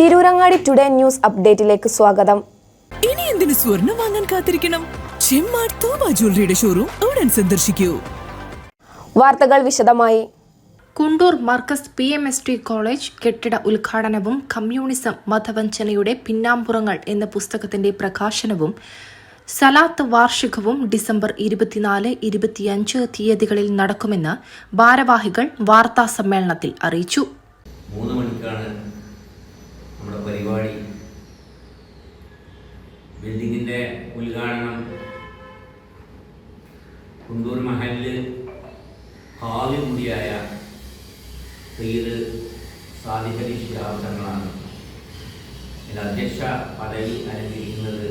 Tirurangadi today news അപ്ഡേറ്റിലേക്ക് സ്വാഗതം. ഇനി എന്തിനു സ്വർണം വാങ്ങാൻ കാത്തിരിക്കണം? ചെമ്മാട് തോമ ജ്വല്ലറിയുടെ ഷോറൂം ഉടൻ സന്ദർശിക്കൂ. വാർത്തകൾ വിശദമായി. Kundoor Markaz P M S T college കെട്ടിട ഉദ്ഘാടനവും കമ്മ്യൂണിസം മതവഞ്ചനയുടെ പിന്നാമ്പുറങ്ങൾ എന്ന പുസ്തകത്തിന്റെ പ്രകാശനവും സലാത്ത് വാർഷികവും ഡിസംബർ ഇരുപത്തിനാല് ഇരുപത്തിയഞ്ച് തീയതികളിൽ നടക്കുമെന്ന് ഭാരവാഹികൾ വാർത്താ സമ്മേളനത്തിൽ അറിയിച്ചു. മൂന്ന് മണിക്കാണ് നമ്മുടെ പരിപാടി. ബിൽഡിങ്ങിന്റെ ഉദ്ഘാടനം. കുണ്ടൂർ മഹലിൽ ഭാവി കൂടിയായ സയ്യിദ് സാദിഖ് അലി ശിഹാബ് ഇതിൽ അധ്യക്ഷ പദവി അലങ്കരിക്കുന്നത്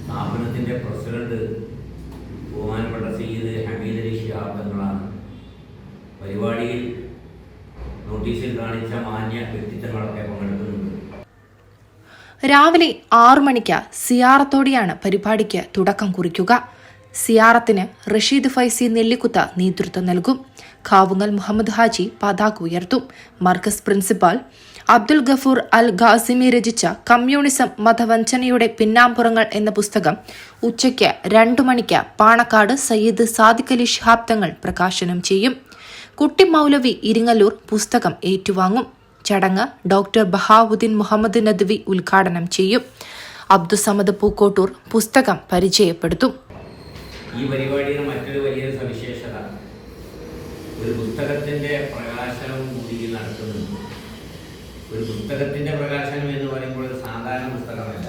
സ്ഥാപനത്തിന്റെ പ്രസിഡന്റ് ബഹുമാനപ്പെട്ട സയ്യിദ് ഹമീദ് അലി ശിഹാബ് പരിപാടിയിൽ നോട്ടീസിൽ കാണിച്ച മാന്യ വ്യക്തിത്വങ്ങളൊക്കെ പങ്കെടുക്കുന്നുണ്ട് രാവിലെ ആറു മണിക്ക് സിയാറത്തോടെയാണ് പരിപാടിക്ക് തുടക്കം കുറിക്കുക. സിയാറത്തിന് റഷീദ് ഫൈസി നെല്ലിക്കുത്ത നേതൃത്വം നൽകും. കാവുങ്ങൽ മുഹമ്മദ് ഹാജി പതാക ഉയർത്തും. മർക്കസ് പ്രിൻസിപ്പാൾ അബ്ദുൽ ഗഫൂർ അൽ ഖാസിമി രചിച്ച കമ്മ്യൂണിസം മതവഞ്ചനയുടെ പിന്നാമ്പുറങ്ങൾ എന്ന പുസ്തകം ഉച്ചയ്ക്ക് രണ്ടു മണിക്ക് പാണക്കാട് സയ്യിദ് സാദിഖ് അലി ശിഹാബ്ദങ്ങൾ പ്രകാശനം ചെയ്യും. കുട്ടി മൗലവി ഇരിങ്ങല്ലൂർ പുസ്തകം ഏറ്റുവാങ്ങും. ചടങ്ങ് ഡോക്ടർ ബഹാവുദ്ദീൻ മുഹമ്മദ് നദ്വി ഉദ്ഘാടനം ചെയ്യും. അബ്ദുസമദ് പൂക്കോട്ടൂർ പുസ്തകം പരിചയപ്പെടുത്തും. ഈ പരിപാടിയുടെ മറ്റൊരു വലിയ സവിശേഷത ഒരു പുസ്തകത്തിന്റെ പ്രകാശനവും കൂടി നടത്തുന്നുണ്ട് ഒരു പുസ്തകത്തിന്റെ പ്രകാശനം എന്ന് പറയുമ്പോൾ ഒരു സാധാരണ പുസ്തകമല്ല.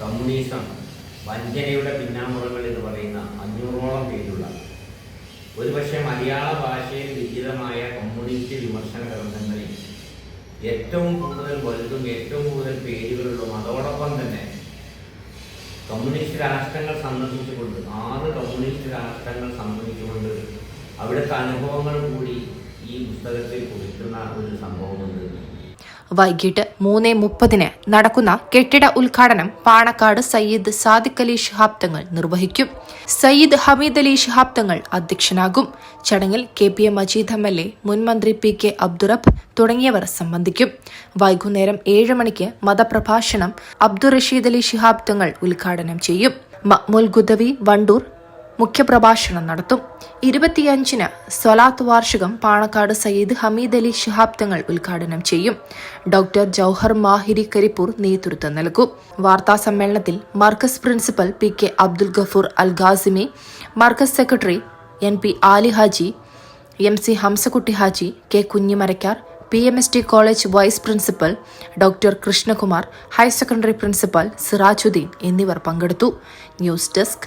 കമ്മ്യൂണിസം വഞ്ചനയുടെ പിന്നാമ്പുറങ്ങൾ എന്ന് പറയുന്ന അഞ്ഞൂറോളം പേരുള്ള ഒരുപക്ഷെ മലയാള ഭാഷയിൽ വിഹിതമായ കമ്മ്യൂണിസ്റ്റ് വിമർശന ഗ്രന്ഥങ്ങളിൽ ഏറ്റവും കൂടുതൽ വലുതും ഏറ്റവും കൂടുതൽ പേരുകളുള്ളതും അതോടൊപ്പം തന്നെ കമ്മ്യൂണിസ്റ്റ് രാഷ്ട്രങ്ങൾ സന്ദർശിച്ചുകൊണ്ട് ആറ് കമ്മ്യൂണിസ്റ്റ് രാഷ്ട്രങ്ങൾ സന്ദർശിച്ചുകൊണ്ട് അവിടുത്തെ അനുഭവങ്ങൾ കൂടി ഈ പുസ്തകത്തിൽ കുറിക്കുന്ന ഒരു സംഭവമുണ്ട്. വൈകിട്ട് മൂന്ന് മുപ്പതിന് നടക്കുന്ന കെട്ടിട ഉദ്ഘാടനം പാണക്കാട് സയ്യിദ് സാദിഖ് അലി ശിഹാബ് തങ്ങൾ നിർവഹിക്കും. സയ്യിദ് ഹമീദ് അലി ശിഹാബ് തങ്ങൾ അധ്യക്ഷനാകും. ചടങ്ങിൽ K P A Majeed M L A മുൻമന്ത്രി പി കെ അബ്ദുറബ് തുടങ്ങിയവർ സംബന്ധിക്കും. വൈകുന്നേരം ഏഴ് മണിക്ക് മതപ്രഭാഷണം അബ്ദുറഷീദ് അലി ശിഹാബ് തങ്ങൾ ഉദ്ഘാടനം ചെയ്യും. മഹ്മുൽ ഗുദവി വണ്ടൂർ മുഖ്യപ്രഭാഷണം നടത്തും. ഇരുപത്തിയഞ്ചിന് സ്വലാത്ത് വാർഷികം പാണക്കാട് സയ്യിദ് ഹമീദ് അലി ശിഹാബ് തങ്ങൾ ഉദ്ഘാടനം ചെയ്യും. ഡോക്ടർ ജൌഹർ മാഹിരി കരിപ്പൂർ നേതൃത്വം നൽകും. വാർത്താ സമ്മേളനത്തിൽ Markaz principal P K Abdul Gafoor Al Qasimi Markaz secretary N P Ali Haji M C Hamzakutty Haji K Kunhimarakkar P M S T college vice principal doctor Krishnakumar higher secondary principal Sirajuddin എന്നിവർ പങ്കെടുത്തു. News desk